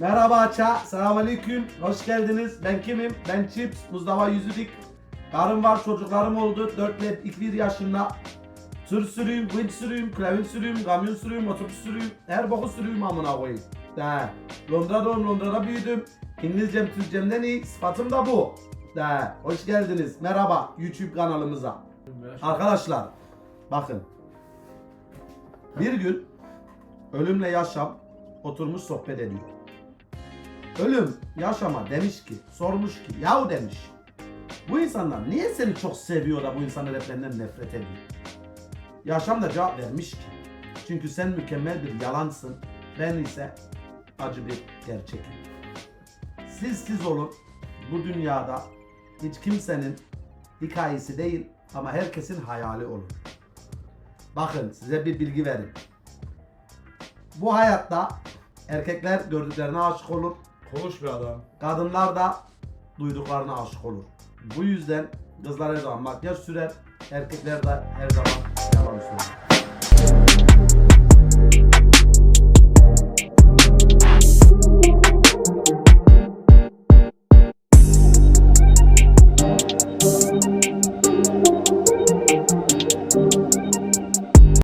Merhaba Ça, selamünaleyküm. Hoş geldiniz. Ben kimim? Ben Chips, Mustafa Yüzüdik. Karım var, çocuklarım oldu. 4 ile 1 yaşında. Tır sürüyüm, vinç sürüyüm, klavye sürüyüm, kamyon sürüyüm, otobüs sürüyüm. Her boku sürüyüm amına koyayım. De. Londra'da doğdum, Londra'da büyüdüm. İngilizcem, Türkçemden iyi. Sıfatım da bu. De. Hoş geldiniz. Merhaba YouTube kanalımıza. Arkadaşlar bakın. Bir gün ölümle yaşam oturmuş sohbet ediyor. Ölüm yaşama demiş ki, sormuş ki, yahu demiş. Bu insanlar niye seni çok seviyor da bu insanlar hep benden nefret ediyor? Yaşam da cevap vermiş ki, çünkü sen mükemmel bir yalansın, ben ise acı bir gerçekim. Siz siz olun, bu dünyada hiç kimsenin hikayesi değil ama herkesin hayali olun. Bakın size bir bilgi vereyim. Bu hayatta erkekler gördüklerine aşık olur, Konuş bir adam. kadınlar da duyduklarına aşık olur. Bu yüzden kızlar her zaman makyaj sürer, erkekler de her zaman yalan söyler.